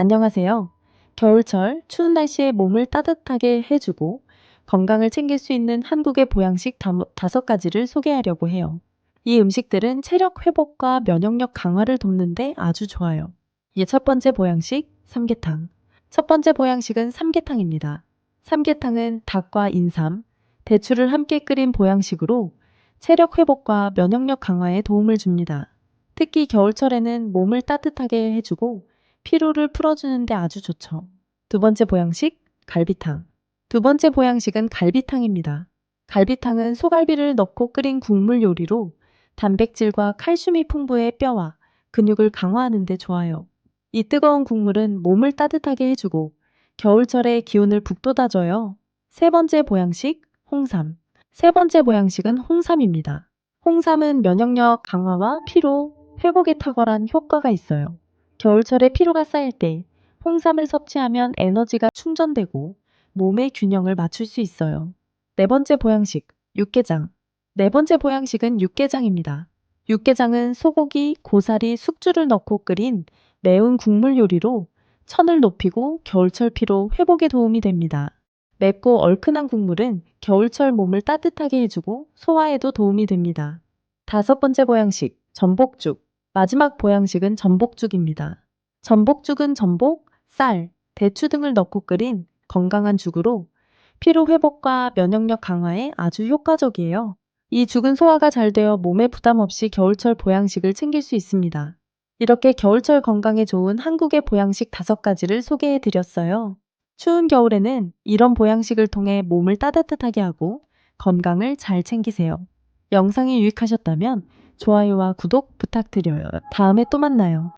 안녕하세요. 겨울철 추운 날씨에 몸을 따뜻하게 해주고 건강을 챙길 수 있는 한국의 보양식 다- 다섯 가지를 소개하려고 해요. 이 음식들은 체력 회복과 면역력 강화를 돕는데 아주 좋아요. 예, 첫 번째 보양식, 삼계탕. 첫 번째 보양식은 삼계탕입니다. 삼계탕은 닭과 인삼, 대추를 함께 끓인 보양식으로 체력 회복과 면역력 강화에 도움을 줍니다. 특히 겨울철에는 몸을 따뜻하게 해주고 피로를 풀어주는데 아주 좋죠. 두 번째 보양식, 갈비탕. 두 번째 보양식은 갈비탕입니다. 갈비탕은 소갈비를 넣고 끓인 국물 요리로 단백질과 칼슘이 풍부해 뼈와 근육을 강화하는 데 좋아요. 이 뜨거운 국물은 몸을 따뜻하게 해주고 겨울철에 기운을 북돋아줘요. 세 번째 보양식, 홍삼. 세 번째 보양식은 홍삼입니다. 홍삼은 면역력 강화와 피로, 회복에 탁월한 효과가 있어요. 겨울철에 피로가 쌓일 때 홍삼을 섭취하면 에너지가 충전되고 몸의 균형을 맞출 수 있어요. 네 번째 보양식, 육개장. 네 번째 보양식은 육개장입니다. 육개장은 소고기, 고사리, 숙주를 넣고 끓인 매운 국물 요리로 천을 높이고 겨울철 피로 회복에 도움이 됩니다. 맵고 얼큰한 국물은 겨울철 몸을 따뜻하게 해주고 소화에도 도움이 됩니다. 다섯 번째 보양식, 전복죽. 마지막 보양식은 전복죽입니다. 전복죽은 전복, 쌀, 대추 등을 넣고 끓인 건강한 죽으로 피로 회복과 면역력 강화에 아주 효과적이에요. 이 죽은 소화가 잘 되어 몸에 부담 없이 겨울철 보양식을 챙길 수 있습니다. 이렇게 겨울철 건강에 좋은 한국의 보양식 다섯 가지를 소개해 드렸어요. 추운 겨울에는 이런 보양식을 통해 몸을 따뜻하게 하고 건강을 잘 챙기세요. 영상이 유익하셨다면 좋아요와 구독 부탁드려요. 다음에 또 만나요.